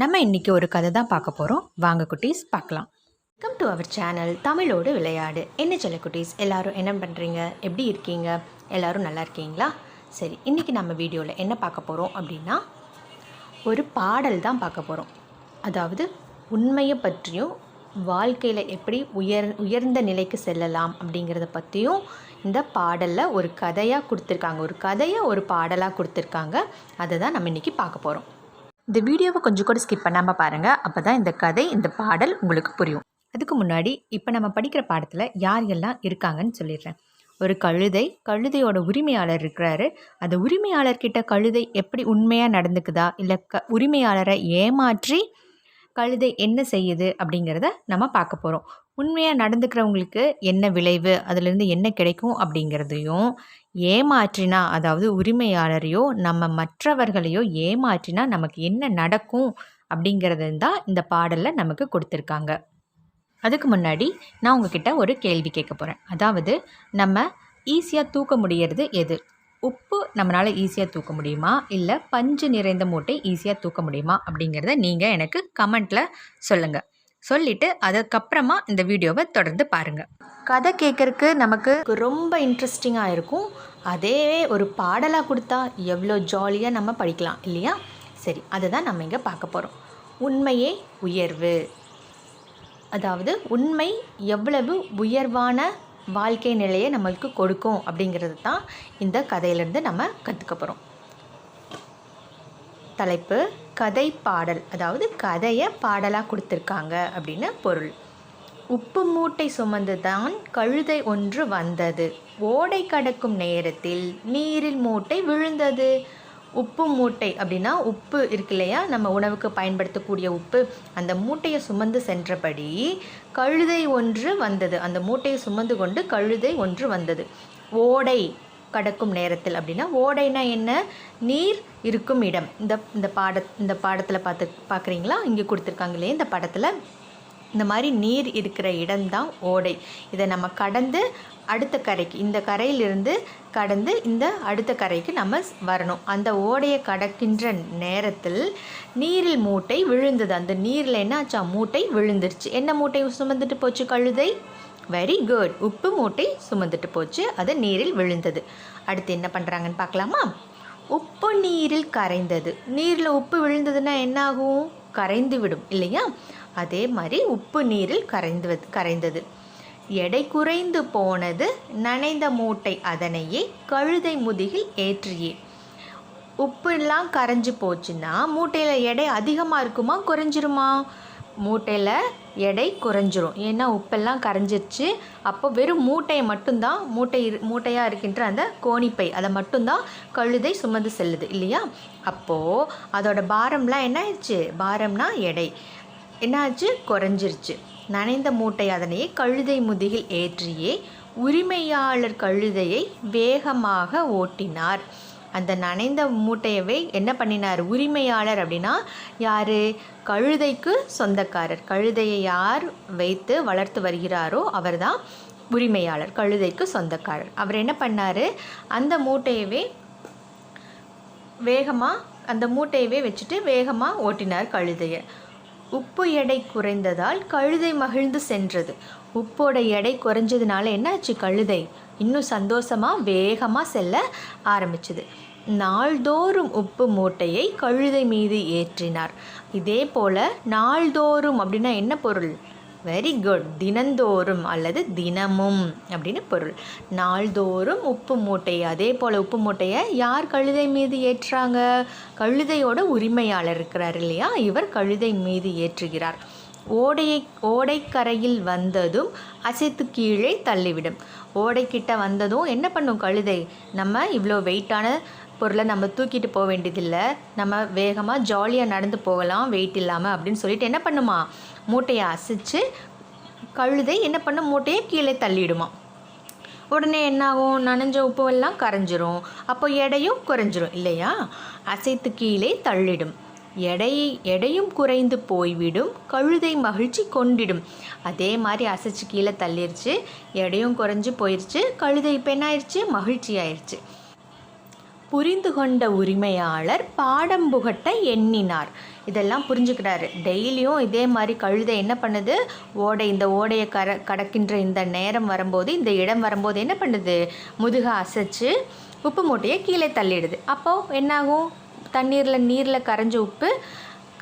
நம்ம இன்றைக்கி ஒரு கதை தான் பார்க்க போகிறோம் வாங்க குட்டீஸ் பார்க்கலாம். வெல்கம் டு அவர் சேனல் தமிழோடு விளையாடு. என்ன சொல்ல குட்டீஸ் எல்லோரும் என்ன பண்ணுறீங்க எப்படி இருக்கீங்க? எல்லோரும் நல்லா இருக்கீங்களா? சரி இன்றைக்கி நம்ம வீடியோவில் என்ன பார்க்க போகிறோம் அப்படின்னா ஒரு பாடல் தான் பார்க்க போகிறோம் அதாவது உண்மையை பற்றியும் வாழ்க்கையில் எப்படி உயர் உயர்ந்த நிலைக்கு செல்லலாம் அப்படிங்கிறத பற்றியும் இந்த பாடலில் ஒரு கதையாக கொடுத்துருக்காங்க. ஒரு கதையை ஒரு பாடலாக கொடுத்துருக்காங்க. அதை தான் நம்ம இன்றைக்கி பார்க்க போகிறோம் இந்த வீடியோவை கொஞ்சம் கூட ஸ்கிப் பண்ணாமல் பாருங்கள் அப்போ தான் இந்த கதை இந்த பாடல் உங்களுக்கு புரியும். அதுக்கு முன்னாடி இப்போ நம்ம படிக்கிற பாடத்தில் யார் எல்லாம் இருக்காங்கன்னு சொல்லிடுறேன். ஒரு கழுதை கழுதையோட உரிமையாளர் இருக்கிறாரு. அந்த உரிமையாளர்கிட்ட கழுதை எப்படி உண்மையாக நடந்துக்குதா? இல்லை க உரிமையாளரை ஏமாற்றி கழுதை என்ன செய்யுது அப்படிங்கிறத நம்ம பார்க்க போகிறோம் உண்மையாக நடந்துக்கிறவங்களுக்கு என்ன விளைவு? அதுலேருந்து என்ன கிடைக்கும் அப்படிங்கிறதையும் ஏமாற்றினா அதாவது உரிமையாளரையோ நம்ம மற்றவர்களையோ ஏமாற்றினா நமக்கு என்ன நடக்கும் அப்படிங்கிறது தான் இந்த பாடலில் நமக்கு கொடுத்துருக்காங்க. அதுக்கு முன்னாடி நான் உங்ககிட்ட ஒரு கேள்வி கேட்க போகிறேன் அதாவது நம்ம ஈஸியாக தூக்க முடியறது எது? உப்பு நம்மளால் ஈஸியாக தூக்க முடியுமா? இல்லை பஞ்சு நிறைந்த மூட்டை ஈஸியாக தூக்க முடியுமா? அப்படிங்கிறத நீங்கள் எனக்கு கமெண்ட்டில் சொல்லுங்கள் சொல்லிவிட்டு அதுக்கப்புறமா இந்த வீடியோவை தொடர்ந்து பாருங்கள் கதை கேட்குறக்கு நமக்கு ரொம்ப இன்ட்ரெஸ்டிங்காக இருக்கும். அதே ஒரு பாடலாக கொடுத்தா எவ்வளோ ஜாலியாக நம்ம படிக்கலாம் இல்லையா? சரி அதை தான் நம்ம இங்கே பார்க்க போகிறோம் உண்மையே உயர்வு. அதாவது உண்மை எவ்வளவு உயர்வான வாழ்க்கை நிலையை நம்மளுக்கு கொடுக்கும் அப்படிங்கிறது தான் இந்த கதையிலேருந்து நம்ம கற்றுக்க போகிறோம் தலைப்பு கதை பாடல் அதாவது கதையை பாடலாக கொடுத்துருக்காங்க அப்படின்னு பொருள். உப்பு மூட்டை சுமந்து தான் கழுதை ஒன்று வந்தது. ஓடை கடக்கும் நேரத்தில் நீரில் மூட்டை விழுந்தது. உப்பு மூட்டை அப்படின்னா உப்பு இருக்கு இல்லையா? நம்ம உணவுக்கு பயன்படுத்தக்கூடிய உப்பு. அந்த மூட்டையை சுமந்து சென்றபடி கழுதை ஒன்று வந்தது. அந்த மூட்டையை சுமந்து கொண்டு கழுதை ஒன்று வந்தது. ஓடை கடக்கும் நேரத்தில் அப்படின்னா ஓடைனா என்ன? நீர் இருக்கும் இடம். இந்த இந்த பாட இந்த பாடத்தில் பார்த்து பார்க்குறீங்களா? இங்கே கொடுத்துருக்காங்க இல்லையா இந்த படத்தில். இந்த மாதிரி நீர் இருக்கிற இடம்தான் ஓடை. இதை நம்ம கடந்து அடுத்த கரைக்கு இந்த கரையிலிருந்து கடந்து இந்த அடுத்த கரைக்கு நம்ம வரணும். அந்த ஓடையை கடக்கின்ற நேரத்தில் நீரில் மூட்டை விழுந்தது. அந்த நீரில் என்ன ஆச்சா மூட்டை விழுந்துருச்சு. என்ன மூட்டை சுமந்துட்டு போச்சு? கழுதை? வெரி குட் உப்பு மூட்டை சுமந்துட்டு போச்சு. அது நீரில் விழுந்தது. அடுத்து என்ன பண்ணுறாங்கன்னு பார்க்கலாமா? உப்பு நீரில் கரைந்தது. நீரில் உப்பு விழுந்ததுன்னா என்ன ஆகும் கரைந்து விடும் இல்லையா? அதே மாதிரி உப்பு நீரில் கரைந்து கரைந்தது. எடை குறைந்து போனது. நனைந்த மூட்டை அதனையே கழுதை முதுகில் ஏற்றியே. உப்புலாம் கரைஞ்சி போச்சுன்னா மூட்டையில் எடை அதிகமாக இருக்குமா? குறைஞ்சிருமா? மூட்டையில் எடை குறைஞ்சிரும். ஏன்னா உப்பெல்லாம் கரைஞ்சிருச்சு. அப்போ வெறும் மூட்டையை மட்டும்தான் மூட்டை இரு மூட்டையாக இருக்கின்ற அந்த கோணிப்பை அதை மட்டும்தான் கழுதை சுமந்து செல்லுது இல்லையா? அப்போது அதோட பாரம்லாம் என்ன ஆயிடுச்சு பாரம்னா எடை. என்னாச்சு? குறைஞ்சிருச்சு. நனைந்த மூட்டை அதனையே கழுதை முதுகில் ஏற்றியே உரிமையாளர் கழுதையை வேகமாக ஓட்டினார். அந்த நனைந்த மூட்டையவே என்ன பண்ணினார்? உரிமையாளர் அப்படின்னா யார்? கழுதைக்கு சொந்தக்காரர். கழுதையை யார் வைத்து வளர்த்து வருகிறாரோ அவர் தான் உரிமையாளர். கழுதைக்கு சொந்தக்காரர். அவர் என்ன பண்ணார்? அந்த மூட்டையவே வேகமாக அந்த மூட்டையவே வச்சுட்டு வேகமாக ஓட்டினார் கழுதையை. உப்பு எடை குறைந்ததால் கழுதை மகிழ்ந்து சென்றது. உப்போட எடை குறைஞ்சதுனால என்னாச்சு? கழுதை இன்னும் சந்தோஷமாக வேகமாக செல்ல ஆரம்பிச்சுது. நாள்தோறும் உப்பு மூட்டையை கழுதை மீது ஏற்றினார். இதே போல் நாள்தோறும் அப்படின்னா என்ன பொருள்? வெரி குட் தினந்தோறும் அல்லது தினமும் அப்படின்னு பொருள். நாள்தோறும் உப்பு மூட்டை அதே போல் உப்பு மூட்டையை யார் கழுதை மீது ஏற்றுறாங்க கழுதையோட உரிமையாளர் இருக்கிறார் இல்லையா? இவர் கழுதை மீது ஏற்றுகிறார். ஓடையை ஓடைக்கரையில் வந்ததும் அசைத்து கீழே தள்ளிவிடும். ஓடைக்கிட்ட வந்ததும் என்ன பண்ணும் கழுதை? நம்ம இவ்வளோ வெயிட்டான பொருளை நம்ம தூக்கிட்டு போக வேண்டியதில்லை. நம்ம வேகமாக ஜாலியாக நடந்து போகலாம் வெயிட் இல்லாமல் அப்படின்னு சொல்லிட்டு என்ன பண்ணுமா? மூட்டையை அசைச்சு கழுதை என்ன பண்ணும் மூட்டையை கீழே தள்ளிடுமா. உடனே என்னாகும்? நனைஞ்ச உப்புவெல்லாம் கரைஞ்சிரும். அப்போ எடையும் குறைஞ்சிரும் இல்லையா? அசைத்து கீழே தள்ளிடும். எடை எடையும் குறைந்து போய்விடும். கழுதை மகிழ்ச்சி கொண்டிடும். அதே மாதிரி அசைச்சு கீழே தள்ளிருச்சு. எடையும் குறைஞ்சி போயிடுச்சு கழுதை இப்போ என்ன ஆயிடுச்சு மகிழ்ச்சி ஆயிடுச்சு புரிந்து கொண்ட உரிமையாளர் பாடம் புகட்ட எண்ணினார். இதெல்லாம் புரிஞ்சுக்கிறாரு. டெய்லியும் இதே மாதிரி கழுதை என்ன பண்ணுது? ஓடை இந்த ஓடையை கர கடக்கின்ற இந்த நேரம் வரும்போது இந்த இடம் வரும்போது என்ன பண்ணுது? முதுக அசைச்சு உப்பு மூட்டையை கீழே தள்ளிடுது. அப்போது என்னாகும்? தண்ணீரில் நீரில் கரைஞ்ச உப்பு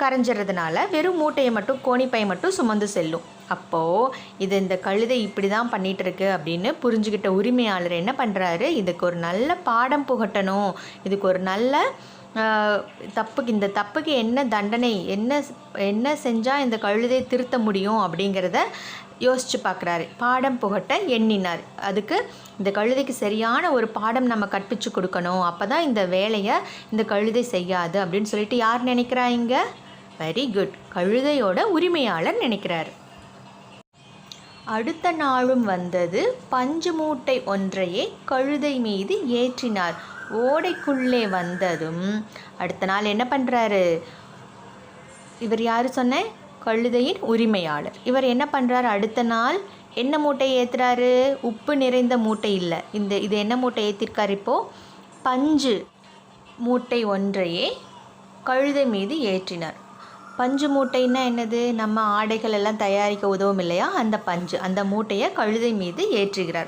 கரைஞ்சிறதுனால வெறும் மூட்டையை மட்டும் கோணிப்பை மட்டும் சுமந்து செல்லும். அப்போது இது இந்த கழுதை இப்படி தான் பண்ணிகிட்டு இருக்கு அப்படின்னு புரிஞ்சுக்கிட்ட உரிமையாளர் என்ன பண்ணுறாரு இதுக்கு ஒரு நல்ல பாடம் புகட்டணும். இதுக்கு ஒரு நல்ல தப்புக்கு இந்த தப்புக்கு என்ன தண்டனை என்ன என்ன செஞ்சால் இந்த கழுதை திருத்த முடியும் அப்படிங்கிறத யோசித்து பார்க்குறாரு பாடம் புகட்ட எண்ணினார். அதுக்கு இந்த கழுதைக்கு சரியான ஒரு பாடம் நம்ம கற்பிச்சு கொடுக்கணும். அப்போ தான் இந்த வேலையை இந்த கழுதை செய்யாது அப்படின்னு சொல்லிட்டு யார் நினைக்கிறா இங்கே? வெரி குட் கழுதையோட உரிமையாளர் நினைக்கிறார். அடுத்த நாளும் வந்தது பஞ்சு மூட்டை ஒன்றையே கழுதை மீது ஏற்றினார். ஓடைக்குள்ளே வந்ததும் அடுத்த நாள் என்ன பண்ணுறாரு இவர் யார் சொன்ன? கழுதையின் உரிமையாளர். இவர் என்ன பண்ணுறாரு அடுத்த நாள் என்ன மூட்டை ஏற்றுறாரு உப்பு நிறைந்த மூட்டை இல்லை. இந்த இது என்ன மூட்டை ஏற்றிருக்கார் இப்போது பஞ்சு மூட்டை ஒன்றையே கழுதை மீது ஏற்றினார். பஞ்சு மூட்டைன்னா என்னது? நம்ம ஆடைகள் எல்லாம் தயாரிக்க உதவும் இல்லையா? அந்த பஞ்சு அந்த மூட்டையை கழுதை மீது ஏற்றுகிறார்.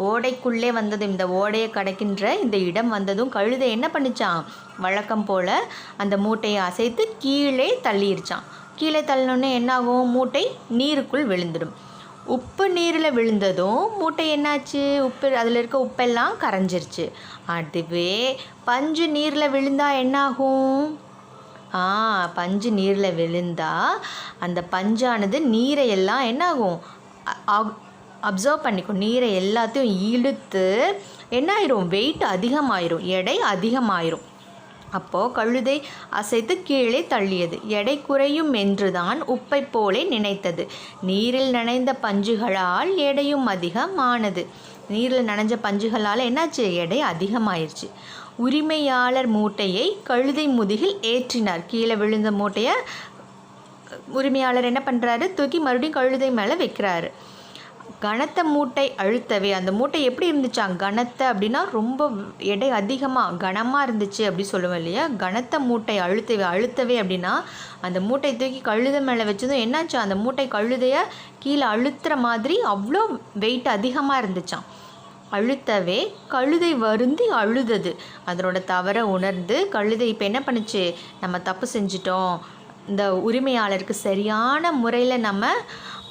ஓடைக்குள்ளே வந்ததும் இந்த ஓடையை கடக்கின்ற இந்த இடம் வந்ததும் கழுதை என்ன பண்ணிச்சான் வழக்கம் போல் அந்த மூட்டையை அசைத்து கீழே தள்ளிடுச்சான் கீழே தள்ளினோடனே என்னாகும்? மூட்டை நீருக்குள் விழுந்துடும். உப்பு நீரில் விழுந்ததும் மூட்டை என்னாச்சு? உப்பு அதில் இருக்க உப்பெல்லாம் கரைஞ்சிருச்சு. அதுவே பஞ்சு நீரில் விழுந்தா என்னாகும்? பஞ்சு நீரில் விழுந்தா அந்த பஞ்சானது நீரை எல்லாம் என்னாகும்? அப்சர்வ் பண்ணிக்கும். நீரை எல்லாத்தையும் இழுத்து என்ன ஆயிரும் வெயிட் அதிகமாயிரும். எடை அதிகமாயிரும். அப்போது கழுதை அசைத்து கீழே தள்ளியது. எடை குறையும் என்றுதான் உப்பை போலே நினைத்தது. நீரில் நனைந்த பஞ்சுகளால் எடையும் அதிகமானது. நீரில் நனைஞ்ச பஞ்சுகளால் என்னாச்சு? எடை அதிகமாயிருச்சு. உரிமையாளர் மூட்டையை கழுதை முதுகில் ஏற்றினார். கீழே விழுந்த மூட்டையை உரிமையாளர் என்ன பண்ணுறாரு தூக்கி மறுபடியும் கழுதை மேலே வைக்கிறாரு. கனத்த மூட்டை அழுத்தவே அந்த மூட்டை எப்படி இருந்துச்சாம் கனத்த அப்படின்னா ரொம்ப எடை அதிகமாக கனமாக இருந்துச்சு அப்படி சொல்லுவோம் இல்லையா? கனத்த மூட்டை அழுத்தவே அழுத்தவே அப்படின்னா அந்த மூட்டை தூக்கி கழுத மேலே வச்சதும் என்னாச்சு? அந்த மூட்டை கழுதையை கீழே அழுத்துற மாதிரி அவ்வளோ வெயிட் அதிகமாக இருந்துச்சான் அழுத்தவே கழுதை வருந்தி அழுதது. அதனோட தவறை உணர்ந்து கழுதை இப்போ என்ன பண்ணுச்சு? நம்ம தப்பு செஞ்சிட்டோம். இந்த உரிமையாளருக்கு சரியான முறையில் நம்ம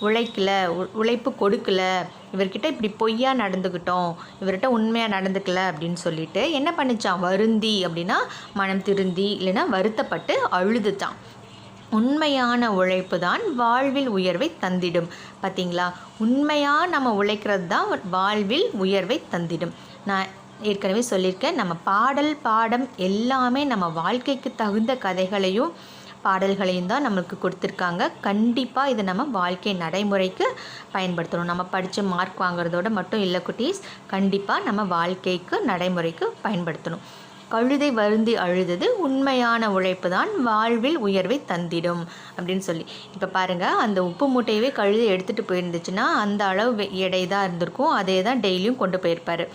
உழைக்கல உ- உழைப்பு கொடுக்கல. இவர்கிட்ட இப்படி பொய்யா நடந்துக்கிட்டோம் இவர்கிட்ட உண்மையாக நடந்துக்கல அப்படின்னு சொல்லிட்டு என்ன பண்ணிச்சான்? வருந்தி அப்படின்னா மனம் திருந்தி இல்லைன்னா வருத்தப்பட்டு அழுதுச்சான் உண்மையான உழைப்பு தான் வாழ்வில் உயர்வை தந்திடும். பார்த்தீங்களா உண்மையாக நம்ம உழைக்கிறது தான் வாழ்வில் உயர்வை தந்திடும். நான் ஏற்கனவே சொல்லியிருக்கேன் நம்ம பாடல் பாடம் எல்லாமே நம்ம வாழ்க்கைக்கு தகுந்த கதைகளையும் பாடல்களையும் தான் நம்மளுக்கு கொடுத்துருக்காங்க. கண்டிப்பாக இதை நம்ம வாழ்க்கை நடைமுறைக்கு பயன்படுத்தணும். நம்ம படித்து மார்க் வாங்குறதோட மட்டும் இல்லை குட்டீஸ் கண்டிப்பாக நம்ம வாழ்க்கைக்கு நடைமுறைக்கு பயன்படுத்தணும். கழுதை வருந்தி அழுதது உண்மையான உழைப்பு தான் வாழ்வில் உயர்வை தந்திடும் அப்படின்னு சொல்லி. இப்போ பாருங்கள் அந்த உப்பு மூட்டையவே கழுதை எடுத்துகிட்டு போயிருந்துச்சுன்னா அந்த அளவு வெ- எடை தான் இருந்திருக்கும். அதே தான் டெய்லியும் கொண்டு போயிருப்பார்.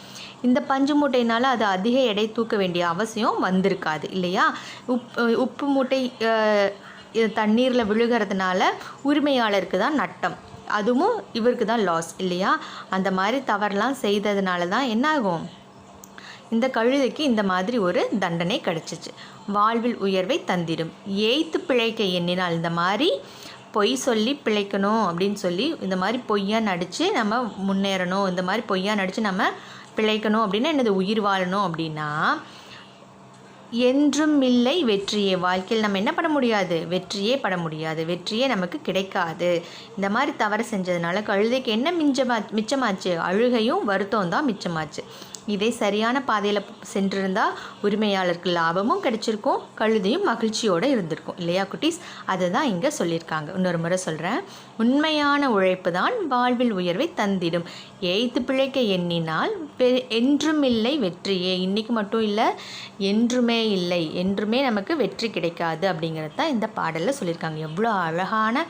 இந்த பஞ்சு மூட்டையினால் அது அதிக எடை தூக்க வேண்டிய அவசியம் வந்திருக்காது இல்லையா? உப் உப்பு மூட்டை தண்ணீரில் விழுகிறதுனால உரிமையாளருக்கு தான் நட்டம். அதுவும் இவருக்கு தான் லாஸ் இல்லையா? அந்த மாதிரி தவறெலாம் செய்ததுனால தான் என்ன ஆகும் இந்த கழுதைக்கு இந்த மாதிரி ஒரு தண்டனை கிடைச்சிச்சு. வாழ்வில் உயர்வை தந்திடும். ஏய்த்து பிழைக்க எண்ணினால் இந்த மாதிரி பொய் சொல்லி பிழைக்கணும் அப்படின்னு சொல்லி இந்த மாதிரி பொய்யா நடித்து நம்ம முன்னேறணும். இந்த மாதிரி பொய்யா நடித்து நம்ம பிழைக்கணும் அப்படின்னா என்னது? உயிர் வாழணும் அப்படின்னா என்றும் இல்லை வெற்றியே. வாழ்க்கையில் நம்ம என்ன பண்ண முடியாது? வெற்றியே பட முடியாது. வெற்றியே நமக்கு கிடைக்காது. இந்த மாதிரி தவறு செஞ்சதுனால கழுதைக்கு என்ன மிஞ்சமா மிச்சமாச்சு? அழுகையும் வருத்தம் தான் மிச்சமாச்சு. இதே சரியான பாதையில் சென்றிருந்தால் உரிமையாளருக்கு லாபமும் கிடைச்சிருக்கும் கழுதையும் மகிழ்ச்சியோடு இருந்திருக்கும். இல்லையா குட்டீஸ்? அதை தான் இங்கே சொல்லியிருக்காங்க. இன்னொரு முறை சொல்கிறேன் உண்மையான உழைப்பு தான் வாழ்வில் உயர்வை தந்திடும். எய்த்து பிழைக்க எண்ணினால் பெ- என்றும் இல்லை வெற்றியே. இன்றைக்கு மட்டும் இல்லை என்றுமே இல்லை. என்றுமே நமக்கு வெற்றி கிடைக்காது அப்படிங்கிறது தான் இந்த பாடலில் சொல்லியிருக்காங்க. எவ்வளோ அழகான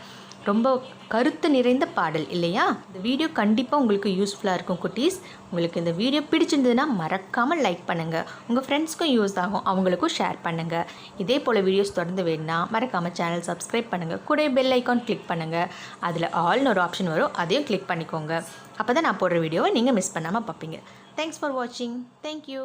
ரொம்ப கருத்து நிறைந்த பாடல் இல்லையா? இந்த வீடியோ கண்டிப்பாக உங்களுக்கு யூஸ்ஃபுல்லாக இருக்கும் குட்டீஸ். உங்களுக்கு இந்த வீடியோ பிடிச்சிருந்ததுன்னா மறக்காமல் லைக் பண்ணுங்கள் உங்கள் ஃப்ரெண்ட்ஸ்க்கும் யூஸ் ஆகும். அவங்களுக்கும் ஷேர் பண்ணுங்கள் இதே போல் வீடியோஸ் தொடர்ந்து வேணும்னா மறக்காமல் சேனல் சப்ஸ்கிரைப் பண்ணுங்கள் கூட பெல் ஐக்கான் கிளிக் பண்ணுங்கள் அதில் ஆல்னு ஒரு ஆப்ஷன் வரும். அதையும் கிளிக் பண்ணிக்கோங்க. அப்போ தான் நான் போடுற வீடியோவை நீங்கள் மிஸ் பண்ணாமல் பார்ப்பீங்க. தேங்க்ஸ் ஃபார் வாட்சிங் தேங்க்யூ